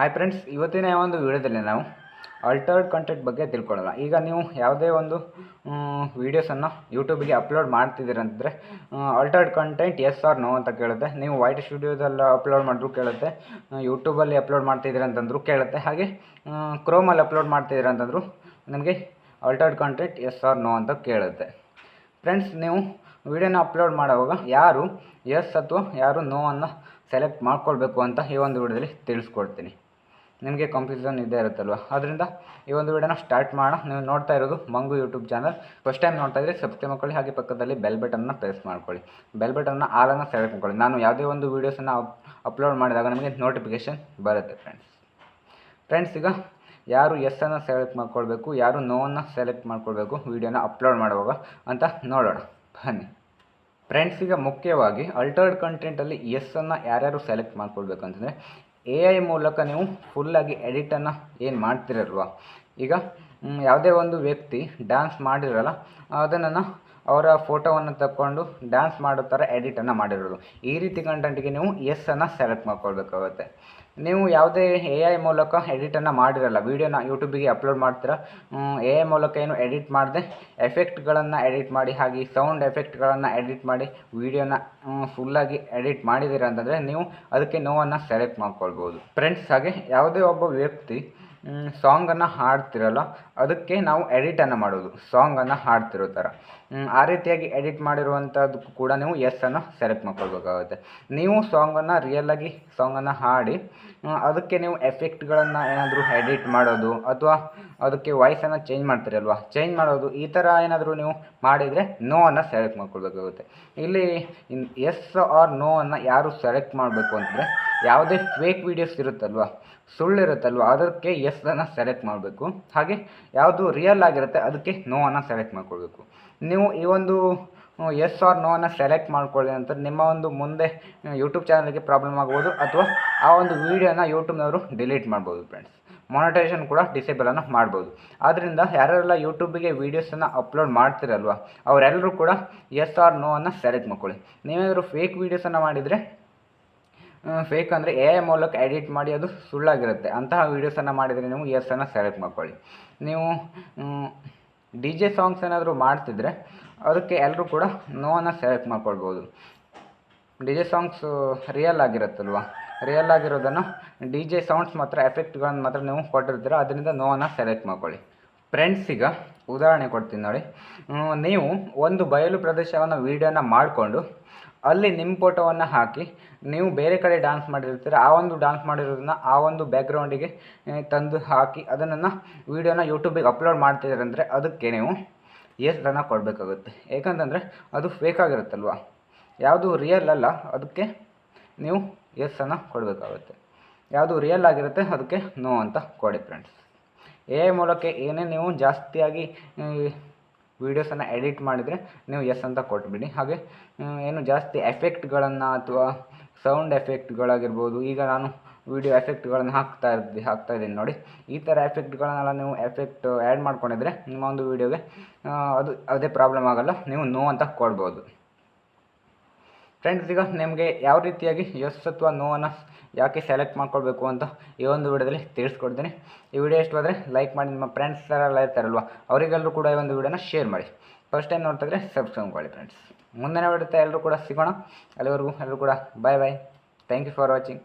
Hi friends ಇವತ್ತಿನ ಒಂದು ವಿಡಿಯೋದಲ್ಲಿ ನಾವು ಅಲ್ಟರ್ಡ್ ಕಂಟೆಂಟ್ ಬಗ್ಗೆ ತಿಳ್ಕೊಳ್ಳೋಣ. ಈಗ ನೀವು ಯಾವುದೇ ಒಂದು ವೀಡಿಯೋಸನ್ನು ಯೂಟ್ಯೂಬಿಗೆ upload ಮಾಡ್ತಿದ್ದೀರಂತಂದರೆ altered content yes or no ಅಂತ ಕೇಳುತ್ತೆ. ನೀವು ವೈಟ್ ಸ್ಟುಡಿಯೋದಲ್ಲಿ ಅಪ್ಲೋಡ್ ಮಾಡಿದ್ರು ಕೇಳುತ್ತೆ ಯೂಟ್ಯೂಬಲ್ಲಿ ಅಪ್ಲೋಡ್ ಮಾಡ್ತಿದ್ದೀರ ಅಂತಂದ್ರು ಕೇಳುತ್ತೆ. ಹಾಗೆ ಕ್ರೋಮಲ್ಲಿ ಅಪ್ಲೋಡ್ ಮಾಡ್ತಿದ್ದೀರ ಅಂತಂದ್ರು ನಿಮಗೆ altered content yes or no ಅಂತ ಕೇಳುತ್ತೆ. ಫ್ರೆಂಡ್ಸ್ ನೀವು ವಿಡಿಯೋನ ಅಪ್ಲೋಡ್ ಮಾಡುವಾಗ ಯಾರು ಎಸ್ ಅಥವಾ ಯಾರು ನೋ ಅನ್ನು ಸೆಲೆಕ್ಟ್ ಮಾಡ್ಕೊಳ್ಬೇಕು ಅಂತ ಈ ಒಂದು ವಿಡಿಯೋದಲ್ಲಿ ತಿಳಿಸ್ಕೊಡ್ತೀನಿ. ನಿಮಗೆ ಕನ್ಫ್ಯೂಷನ್ ಇದ್ದೇ ಇರುತ್ತಲ್ವ? ಅದರಿಂದ ಈ ಒಂದು ವಿಡಿಯೋನ ಸ್ಟಾರ್ಟ್ ಮಾಡೋಣ. ನೀವು ನೋಡ್ತಾ ಇರೋದು Mangu YouTube channel first time ನೋಡ್ತಾ ಇದ್ರೆ ಸಬ್ಸ್ಕ್ರೈಬ್ ಮಾಡ್ಕೊಳ್ಳಿ, ಹಾಗೆ ಪಕ್ಕದಲ್ಲಿ ಬೆಲ್ ಬಟನ್ನ ಪ್ರೆಸ್ ಮಾಡ್ಕೊಳ್ಳಿ. ಬೆಲ್ ಬಟನ್ನ ಆಲನ್ನು ಸೆಲೆಕ್ಟ್ ಮಾಡ್ಕೊಳ್ಳಿ. ನಾನು ಯಾವುದೇ ಒಂದು ವೀಡಿಯೋಸನ್ನು ಅಪ್ಲೋಡ್ ಮಾಡಿದಾಗ ನಿಮಗೆ ನೋಟಿಫಿಕೇಷನ್ ಬರುತ್ತೆ ಫ್ರೆಂಡ್ಸ್ ಫ್ರೆಂಡ್ಸ್ ಈಗ ಯಾರು ಎಸ್ ಅನ್ನು ಸೆಲೆಕ್ಟ್ ಮಾಡ್ಕೊಳ್ಬೇಕು, ಯಾರು ನೋವನ್ನು ಸೆಲೆಕ್ಟ್ ಮಾಡ್ಕೊಳ್ಬೇಕು ವೀಡಿಯೋನ ಅಪ್ಲೋಡ್ ಮಾಡುವಾಗ ಅಂತ ನೋಡೋಣ. ಬನ್ನಿ. ಫ್ರೆಂಡ್ಸ್ ಈಗ ಮುಖ್ಯವಾಗಿ ಅಲ್ಟರ್ಡ್ ಕಂಟೆಂಟಲ್ಲಿ ಎಸ್ ಅನ್ನು ಯಾರ್ಯಾರು ಸೆಲೆಕ್ಟ್ ಮಾಡ್ಕೊಳ್ಬೇಕು ಅಂತಂದರೆ ಎ ಐ ಮೂಲಕ ನೀವು ಫುಲ್ಲಾಗಿ ಎಡಿಟನ್ನು ಏನು ಮಾಡ್ತಿರಲ್ವ? ಈಗ ಯಾವುದೇ ಒಂದು ವ್ಯಕ್ತಿ ಡ್ಯಾನ್ಸ್ ಮಾಡಿರಲ್ಲ, ಅದನ್ನು ಅವರ ಫೋಟೋವನ್ನು ತಕ್ಕೊಂಡು ಡ್ಯಾನ್ಸ್ ಮಾಡೋ ಥರ ಎಡಿಟನ್ನು ಮಾಡಿರೋದು. ಈ ರೀತಿ ಕಂಟೆಂಟಿಗೆ ನೀವು ಎಸ್ ಅನ್ನು ಸೆಲೆಕ್ಟ್ ಮಾಡ್ಕೊಳ್ಬೇಕಾಗುತ್ತೆ. ನೀವು ಯಾವುದೇ ಎ ಐ ಮೂಲಕ ಎಡಿಟನ್ನು ಮಾಡಿರಲ್ಲ ವೀಡಿಯೋನ ಯೂಟ್ಯೂಬಿಗೆ ಅಪ್ಲೋಡ್ ಮಾಡ್ತೀರಾ ಎ ಐ ಮೂಲಕ ಏನು ಎಡಿಟ್ ಮಾಡದೆ ಎಫೆಕ್ಟ್ಗಳನ್ನು ಎಡಿಟ್ ಮಾಡಿ, ಹಾಗೆ ಸೌಂಡ್ ಎಫೆಕ್ಟ್ಗಳನ್ನು ಎಡಿಟ್ ಮಾಡಿ ವೀಡಿಯೋನ ಫುಲ್ಲಾಗಿ ಎಡಿಟ್ ಮಾಡಿದ್ದೀರಾ ಅಂತಂದರೆ ನೀವು ಅದಕ್ಕೆ ನೋವನ್ನು ಸೆಲೆಕ್ಟ್ ಮಾಡ್ಕೊಳ್ಬೋದು. ಫ್ರೆಂಡ್ಸ್ ಹಾಗೆ ಯಾವುದೇ ಒಬ್ಬ ವ್ಯಕ್ತಿ ಸಾಂಗನ್ನು ಹಾಡ್ತಿರಲ್ಲ, ಅದಕ್ಕೆ ನಾವು ಎಡಿಟನ್ನು ಮಾಡೋದು, ಸಾಂಗನ್ನು ಹಾಡ್ತಿರೋ ಥರ ಆ ರೀತಿಯಾಗಿ ಎಡಿಟ್ ಮಾಡಿರುವಂಥದ್ದು ಕೂಡ ನೀವು ಎಸ್ ಅನ್ನು ಸೆಲೆಕ್ಟ್ ಮಾಡ್ಕೊಳ್ಬೇಕಾಗುತ್ತೆ. ನೀವು ಸಾಂಗನ್ನು ರಿಯಲ್ಲಾಗಿ ಸಾಂಗನ್ನು ಹಾಡಿ ಅದಕ್ಕೆ ನೀವು ಎಫೆಕ್ಟ್ಗಳನ್ನು ಏನಾದರೂ ಎಡಿಟ್ ಮಾಡೋದು, ಅಥವಾ ಅದಕ್ಕೆ ವಾಯ್ಸನ್ನು ಚೇಂಜ್ ಮಾಡ್ತೀರಲ್ವ ಚೇಂಜ್ ಮಾಡೋದು, ಈ ಥರ ಏನಾದರೂ ನೀವು ಮಾಡಿದರೆ ನೋ ಅನ್ನು ಸೆಲೆಕ್ಟ್ ಮಾಡ್ಕೊಳ್ಬೇಕಾಗುತ್ತೆ. ಇಲ್ಲಿ ಎಸ್ ಆರ್ ನೋ ಅನ್ನು ಯಾರು ಸೆಲೆಕ್ಟ್ ಮಾಡಬೇಕು ಅಂತಂದರೆ ಯಾವುದೇ ಫೇಕ್ ವೀಡಿಯೋಸ್ ಸುಳ್ಳು ಇರುತ್ತಲ್ವ ಅದಕ್ಕೆ ಎಸ್ ಅನ್ನು ಸೆಲೆಕ್ಟ್ ಮಾಡಬೇಕು. ಹಾಗೆ ಯಾವುದು ರಿಯಲ್ ಆಗಿರುತ್ತೆ ಅದಕ್ಕೆ ನೋ ಅನ್ನು ಸೆಲೆಕ್ಟ್ ಮಾಡ್ಕೊಳ್ಬೇಕು. ನೀವು ಈ ಒಂದು ಎಸ್ ಆರ್ ನೋ ಅನ್ನು ಸೆಲೆಕ್ಟ್ ಮಾಡ್ಕೊಳ್ಳಿ ಅಂತ ನಿಮ್ಮ ಒಂದು ಮುಂದೆ ಯೂಟ್ಯೂಬ್ ಚಾನಲ್ಗೆ ಪ್ರಾಬ್ಲಮ್ ಆಗ್ಬೋದು ಅಥವಾ ಆ ಒಂದು ವೀಡಿಯೋನ ಯೂಟ್ಯೂಬ್ನವರು ಡಿಲೀಟ್ ಮಾಡ್ಬೋದು ಫ್ರೆಂಡ್ಸ್ ಮೊನಿಟೈಸೇಷನ್ ಕೂಡ ಡಿಸೇಬಲನ್ನು ಮಾಡ್ಬೋದು. ಆದ್ದರಿಂದ ಯಾರೆಲ್ಲ ಯೂಟ್ಯೂಬಿಗೆ ವೀಡಿಯೋಸನ್ನು ಅಪ್ಲೋಡ್ ಮಾಡ್ತಿರಲ್ವ ಅವರೆಲ್ಲರೂ ಕೂಡ ಎಸ್ ಆರ್ ನೋ ಅನ್ನು ಸೆಲೆಕ್ಟ್ ಮಾಡ್ಕೊಳ್ಳಿ. ನೀವೇನಾದರೂ ಫೇಕ್ ವೀಡಿಯೋಸನ್ನು ಮಾಡಿದರೆ ಫೇಕ್ ಅಂದರೆ ಎ ಐ ಮೂಲಕ ಎಡಿಟ್ ಮಾಡಿ ಅದು ಸುಳ್ಳಾಗಿರುತ್ತೆ. ಅಂತಹ ವೀಡಿಯೋಸನ್ನು ಮಾಡಿದರೆ ನೀವು ಅನ್ನು ಸೆಲೆಕ್ಟ್ ಮಾಡ್ಕೊಳ್ಳಿ. ನೀವು ಡಿ ಜೆ ಸಾಂಗ್ಸ್ ಏನಾದರೂ ಮಾಡ್ತಿದ್ರೆ ಅದಕ್ಕೆ ಎಲ್ಲರೂ ಕೂಡ ನೋವನ್ನು ಸೆಲೆಕ್ಟ್ ಮಾಡ್ಕೊಳ್ಬೋದು. ಡಿ ಜೆ ಸಾಂಗ್ಸ್ ರಿಯಲ್ ಆಗಿರುತ್ತಲ್ವ? ರಿಯಲ್ ಆಗಿರೋದನ್ನು ಡಿ ಜೆ ಸೌಂಡ್ಸ್ ಮಾತ್ರ ಎಫೆಕ್ಟ್ಗಳನ್ನು ಮಾತ್ರ ನೀವು ಕೊಟ್ಟಿರ್ತೀರ, ಅದರಿಂದ ನೋವನ್ನು ಸೆಲೆಕ್ಟ್ ಮಾಡ್ಕೊಳ್ಳಿ. ಫ್ರೆಂಡ್ಸ್ ಈಗ ಉದಾಹರಣೆ ಕೊಡ್ತೀನಿ ನೋಡಿ. ನೀವು ಒಂದು ಬಯಲು ಪ್ರದೇಶವನ್ನು ವೀಡಿಯೋನ ಮಾಡಿಕೊಂಡು ಅಲ್ಲಿ ನಿಮ್ಮ ಫೋಟೋವನ್ನು ಹಾಕಿ, ನೀವು ಬೇರೆ ಕಡೆ ಡ್ಯಾನ್ಸ್ ಮಾಡಿರ್ತೀರ, ಆ ಒಂದು ಡ್ಯಾನ್ಸ್ ಮಾಡಿರೋದನ್ನ ಆ ಒಂದು ಬ್ಯಾಕ್ಗ್ರೌಂಡಿಗೆ ತಂದು ಹಾಕಿ ಅದನ್ನು ವೀಡಿಯೋನ ಯೂಟ್ಯೂಬಿಗೆ ಅಪ್ಲೋಡ್ ಮಾಡ್ತಿದ್ದೀರಂದರೆ ಅದಕ್ಕೆ ನೀವು ಎಸ್ ಧನ ಕೊಡಬೇಕಾಗುತ್ತೆ. ಏಕೆಂತಂದರೆ ಅದು ಫೇಕ್ ಆಗಿರುತ್ತಲ್ವ? ಯಾವುದು ರಿಯಲ್ ಅಲ್ಲ, ಅದಕ್ಕೆ ನೀವು ಎಸ್ ಅನ್ನು ಕೊಡಬೇಕಾಗುತ್ತೆ. ಯಾವುದು ರಿಯಲ್ ಆಗಿರುತ್ತೆ, ಅದಕ್ಕೆ ನೋ ಅಂತ ಕೊಡಿ ಫ್ರೆಂಡ್ಸ್ ಎ ಐ ಮೂಲಕ ಏನೇ ನೀವು ಜಾಸ್ತಿಯಾಗಿ ವೀಡಿಯೋಸನ್ನು ಎಡಿಟ್ ಮಾಡಿದರೆ ನೀವು ಎಸ್ ಅಂತ ಕೊಟ್ಬಿಡಿ. ಹಾಗೆ ಏನು ಜಾಸ್ತಿ ಎಫೆಕ್ಟ್ಗಳನ್ನು ಅಥವಾ ಸೌಂಡ್ ಎಫೆಕ್ಟ್ಗಳಾಗಿರ್ಬೋದು ಈಗ ನಾನು ವಿಡಿಯೋ ಎಫೆಕ್ಟ್ಗಳನ್ನು ಹಾಕ್ತಾ ಇರ್ತೀನಿ ಹಾಕ್ತಾ ಇದ್ದೀನಿ ನೋಡಿ. ಈ ಥರ ಎಫೆಕ್ಟ್ಗಳನ್ನೆಲ್ಲ ನೀವು ಎಫೆಕ್ಟ್ ಆ್ಯಡ್ ಮಾಡ್ಕೊಂಡಿದ್ರೆ ನಿಮ್ಮ ಒಂದು ವೀಡಿಯೋಗೆ ಅದು, ಅದೇ ಪ್ರಾಬ್ಲಮ್ ಆಗಲ್ಲ. ನೀವು ನೋ ಅಂತ ಕೊಡ್ಬೋದು. ಫ್ರೆಂಡ್ಸ್ ಈಗ ನಿಮಗೆ ಯಾವ ರೀತಿಯಾಗಿ ಎಸ್ ಅಥವಾ ನೋವನ್ನು ಯಾಕೆ ಸೆಲೆಕ್ಟ್ ಮಾಡ್ಕೊಳ್ಬೇಕು ಅಂತ ಈ ಒಂದು ವಿಡಿಯೋದಲ್ಲಿ ತಿಳಿಸ್ಕೊಡ್ತೀನಿ. ಈ ವಿಡಿಯೋ ಎಷ್ಟು ಹೋದರೆ ಲೈಕ್ ಮಾಡಿ, ನಿಮ್ಮ ಫ್ರೆಂಡ್ಸ್ ಎಲ್ಲ ಇರ್ತಾರಲ್ವ, ಅವರಿಗೆಲ್ಲರೂ ಕೂಡ ಈ ಒಂದು ವಿಡಿಯೋನ ಶೇರ್ ಮಾಡಿ. ಫಸ್ಟ್ ಟೈಮ್ ನೋಡ್ತಾ ಸಬ್ಸ್ಕ್ರೈಬ್ ಮಾಡಿ ಫ್ರೆಂಡ್ಸ್ ಮುಂದಿನ ವಿಡಿಯೋ ಎಲ್ಲರೂ ಕೂಡ ಸಿಗೋಣ. ಅಲ್ಲಿವರೆಗೂ ಎಲ್ಲರೂ ಕೂಡ bye bye thank you for watching